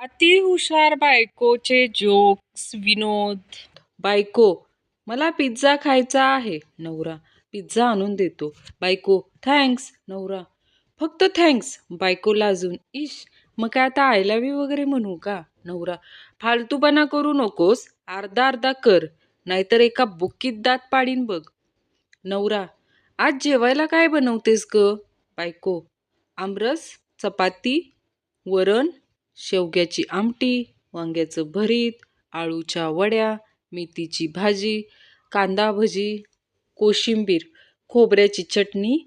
अति हुशार बायकोचे जोक्स विनोद. बायको मला पिझ्झा खायचा आहे नवरा. पिझ्झा आणून देतो. बायको थँक्स नवरा. फक्त थँक्स. बायको लाजून इश मग काय आता आय लव्ह यू वगैरे म्हणू का नवरा? फालतूपणा करू नकोस. अर्धा अर्धा कर. नाहीतर एका बुकीत दात पाडीन बघ. नवरा आज जेवायला काय बनवतेस ग? बायको आमरस चपाती वरण शेवग्याची आमटी वांग्याचं भरीत आळूच्या वड्या मेथीची भाजी कांदा भजी कोशिंबीर खोबऱ्याची चटणी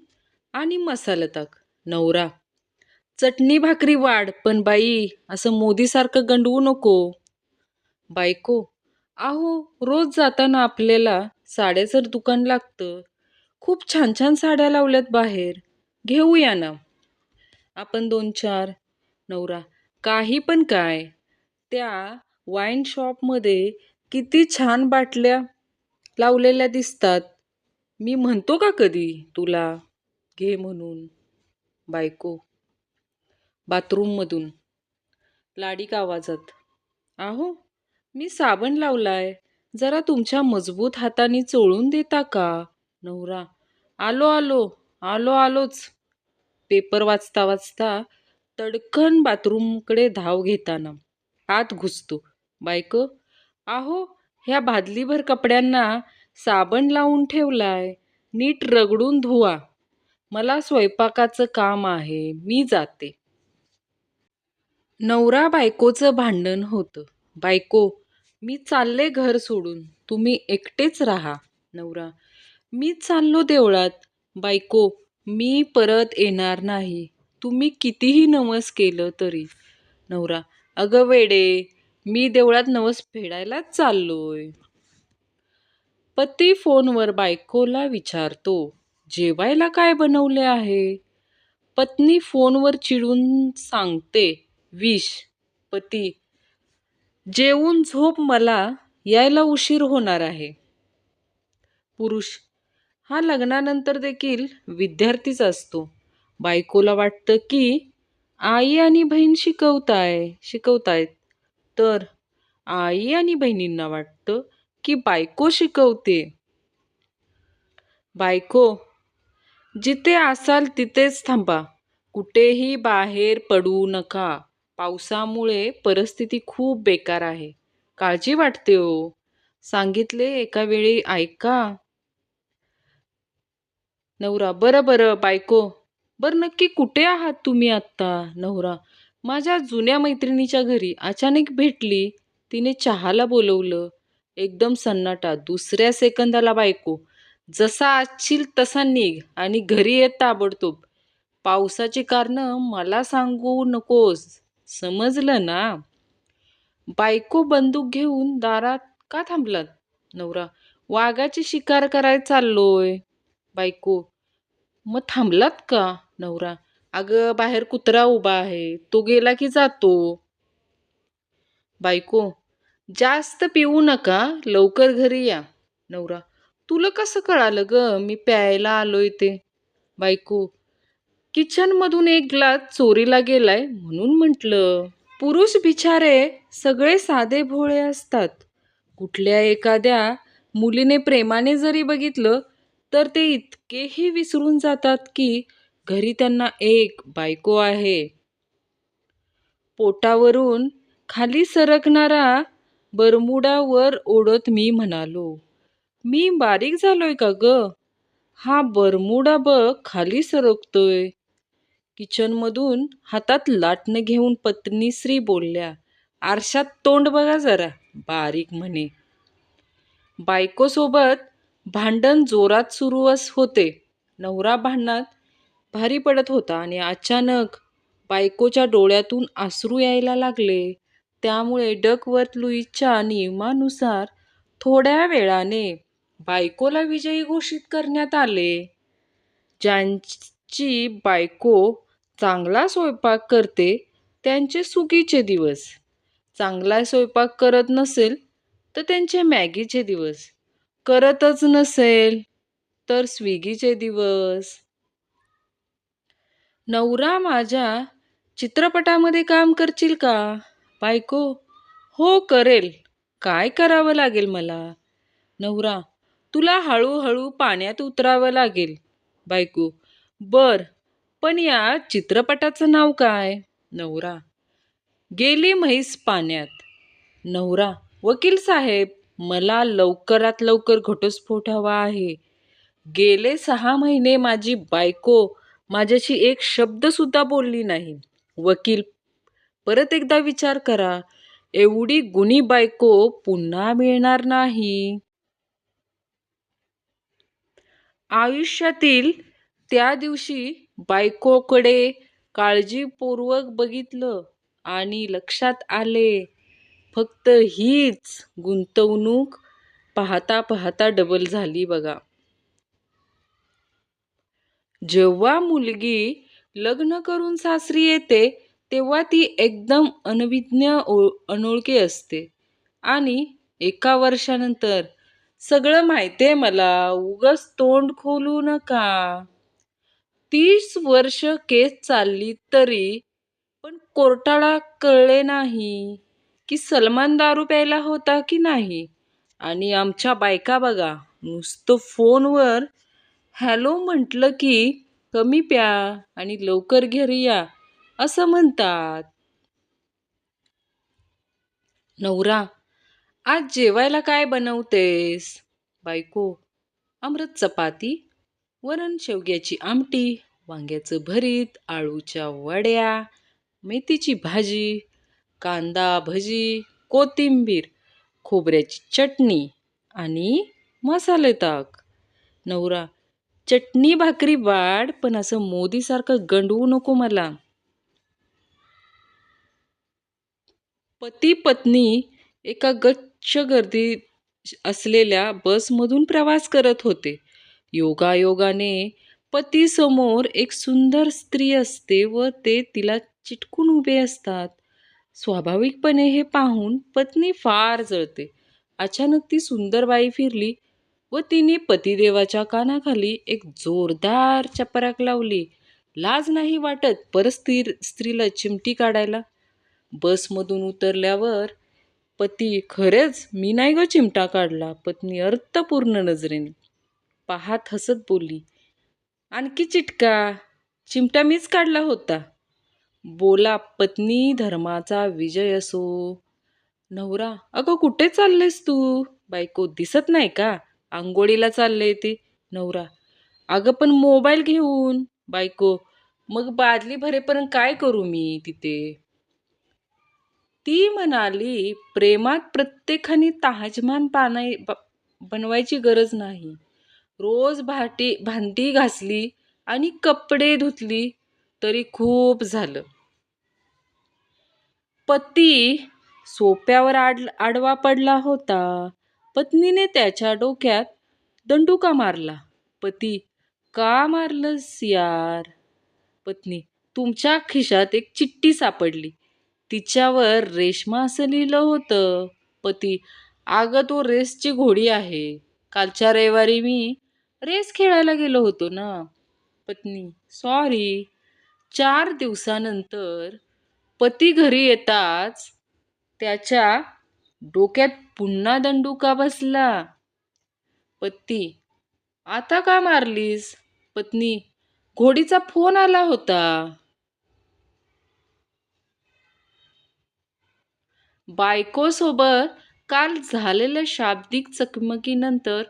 आणि मसाला ताक. नवरा. चटणी भाकरी वाढ पण बाई असं मोदीसारखं गंडवू नको. बायको. आहो रोज जाताना आपल्याला साड्याचं दुकान लागतं. खूप छान छान साड्या लावल्यात बाहेर. घेऊया ना. आपण दोन चार. नवरा. काही पण काय त्या वाईन शॉपमध्ये किती छान बाटल्या लावलेल्या दिसतात. मी म्हणतो का कधी तुला? घे म्हणून. बायको. बाथरूममधून लाडीक आवाजात. आहो मी साबण लावलाय. जरा तुमच्या मजबूत हाताने चोळून देता का? नवरा. आलो आलो. आलो आलोच. पेपर वाचता वाचता तडकन बाथरूमकडे धाव घेताना आत घुसतो. बायको आहो ह्या भादलीभर कपड्यांना साबण लावून ठेवलाय नीट रगडून धुवा. मला स्वयंपाकाचं काम आहे मी जाते. नवरा बायकोचं भांडण होतं. बायको मी चालले घर सोडून तुम्ही एकटेच राहा. नवरा मी चाललो देवळात. बायको मी परत येणार नाही. तुम्ही कितीही नवस केलं तरी. नवरा अगं वेडे मी देवळात नवस फेडायलाच चाललोय. पती फोनवर बायकोला विचारतो जेवायला काय बनवले आहे? पत्नी फोनवर चिडून सांगते विष पती जेवून झोप मला यायला उशीर होणार आहे. पुरुष हा लग्नानंतर देखील विद्यार्थीच असतो. बायकोला वाटतं की आई आणि बहीण शिकवताय शिकवतायत. तर आई आणि बहिणींना वाटतं की बायको शिकवते. बायको जिथे असाल तिथेच थांबा. कुठेही बाहेर पडू नका. पावसामुळे परिस्थिती खूप बेकार आहे. काळजी वाटते हो. सांगितले एका वेळी ऐका. नवरा बरं बरं बायको. बरं नक्की कुठे आहात तुम्ही आत्ता? नवरा. माझ्या जुन्या मैत्रिणीच्या घरी अचानक भेटली. तिने चहाला बोलवलं. एकदम सन्नाटा. दुसऱ्या सेकंदाला बायको. जसा आजशील तसा निघ आणि घरी येत ताबडतोब. पावसाची कारणं मला सांगू नकोस. समजलं ना? बायको बंदूक घेऊन दारात का थांबलात? नवरा. वाघाची शिकार करायला चाललोय. बायको. मग थांबलात का? नवरा. अगं बाहेर कुत्रा उभा आहे. तो गेला की जातो. बायको जास्त पिऊ नका. लवकर घरी या. नवरा तुला कसं कळालं ग? मी प्यायला आलोय ते. बायको किचनमधून एक ग्लास चोरीला गेलाय म्हणून म्हटलं. पुरुष बिचारे सगळे साधे भोळे असतात. कुठल्या एखाद्या मुलीने प्रेमाने जरी बघितलं तर ते इतकेही विसरून जातात की घरी त्यांना एक बायको आहे. पोटावरून खाली सरकणारा बरमुडावर ओढत मी म्हणालो मी बारीक झालोय का ग? हा बरमुडा बघ खाली सरकतोय. किचनमधून हातात लाटणं घेऊन पत्नीश्री बोलल्या आरशात तोंड बघा जरा बारीक म्हणे. बायकोसोबत भांडण जोरात सुरू अस होते. नवरा भांडणात भारी पडत होता आणि अचानक बायकोच्या डोळ्यातून आसरू यायला लागले. त्यामुळे डकवर्थ लुईसच्या नियमानुसार थोड्या वेळाने बायकोला विजयी घोषित करण्यात आले. ज्यांची बायको चांगला स्वयंपाक करते त्यांचे सुगीचे दिवस. चांगला स्वयंपाक करत नसेल तर त्यांचे मॅगीचे दिवस. करतच नसेल तर स्विगीचे दिवस. नवरा माझ्या चित्रपटामध्ये काम करशील का? बायको हो करेल. काय करावं लागेल मला? नवरा तुला हळूहळू पाण्यात उतरावं लागेल. बायको बर पण या चित्रपटाचं नाव काय? नवरा गेली म्हैस पाण्यात. नवरा वकील साहेब मला लवकरात लवकर घटस्फोट हवा आहे. गेले सहा महिने माझी बायको माझ्याशी एक शब्दसुद्धा बोलली नाही. वकील परत एकदा विचार करा. एवढी गुणी बायको पुन्हा मिळणार नाही. आयुष्यातील त्या दिवशी बायकोकडे काळजीपूर्वक बघितलं आणि लक्षात आले. फक्त हीच गुंतवणूक पाहता पाहता डबल झाली बघा. जेव्हा मुलगी लग्न करून सासरी येते तेव्हा ती एकदम अनविज्ञ ओ अनोळखी असते. आणि एका वर्षानंतर सगळं माहिती आहे मला उगस तोंड खोलू नका. तीस वर्ष केस चालली तरी पण कोर्टाला कळले नाही की सलमान दारू प्यायला होता की नाही. आणि आमच्या बायका बघा नुसतं फोनवर हॅलो म्हटलं की कमी प्या आणि लवकर घरी या असं म्हणतात. नवरा आज जेवायला काय बनवतेस? बायको अमृत चपाती वरण शेवग्याची आमटी वांग्याचं भरीत आळूच्या वड्या मेथीची भाजी कांदा भजी कोथिंबीर खोबऱ्याची चटणी आणि मसाले ताक. नवरा चटणी भाकरी वाढ पण असं मोदीसारखं गंडवू नको मला. पती पत्नी एका गच्च गर्दी असलेल्या बसमधून प्रवास करत होते. योगायोगाने पतीसमोर एक सुंदर स्त्री असते व ते तिला चिटकून उभे असतात. स्वाभाविकपणे हे पाहून पत्नी फार जळते. अचानक ती सुंदर बाई फिरली. व तिने पतिदेवाच्या कानाखाली एक जोरदार चपराक लावली. लाज नाही वाटत परत स्त्री स्त्रीला चिमटी काढायला. बसमधून उतरल्यावर पती खरेच मी नाही ग चिमटा काढला. पत्नी अर्थपूर्ण नजरेने पाहात हसत बोलली आणखी चिटका चिमटा मीच काढला होता. बोला पत्नी धर्माचा विजय असो. नवरा अगं कुठे चाललेस तू? बायको दिसत नाही का? आंघोळीला चालले ते. नवरा अगं पण मोबाईल घेऊन. बायको मग बादली भरेपर्यंत काय करू मी तिथे? ती म्हणाली प्रेमात प्रत्येकाने ताजमान पानाय ब- बनवायची गरज नाही. रोज भाटी भांडी घासली आणि कपडे धुतली तरी खूप झालं. पती सोप्यावर आड आडवा पडला होता. पत्नीने त्याच्या डोक्यात दंडुका मारला. पती का मारलंस यार? पत्नी तुमच्या खिशात एक चिठ्ठी सापडली. तिच्यावर रेशमा असं लिहिलं होतं. पती अगं तो रेसची घोडी आहे. कालच्या रविवारी मी रेस खेळायला गेलो होतो ना. पत्नी सॉरी. चार दिवसानंतर पती घरी येताच त्याच्या डोक्यात पुन्हा दंडू का बसला? पती आता का मारलीस? पत्नी घोडीचा फोन आला होता. बायकोसोबत काल झालेल्या शाब्दिक चकमकीनंतर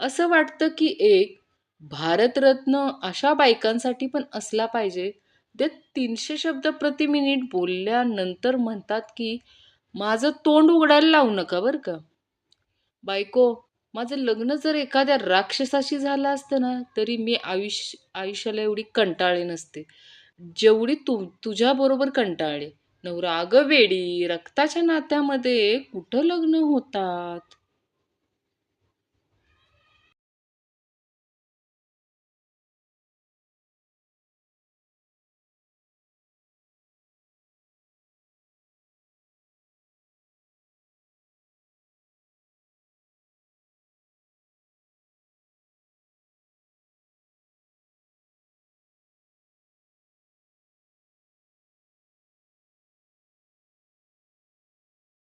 असं वाटतं की एक भारतरत्न अशा बायकांसाठी पण असला पाहिजे. ते तीनशे शब्द प्रति मिनिट बोलल्यानंतर म्हणतात की माझं तोंड उघडायला लावू नका बरं का. बायको माझं लग्न जर एखाद्या राक्षसाशी झालं असतं ना तरी मी आयुष्य आयुष्याला एवढी कंटाळले नसते. जेवढी तू तुझ्याबरोबर कंटाळले. नवरा अगं वेडी रक्ताच्या नात्यामध्ये कुठं लग्न होतात?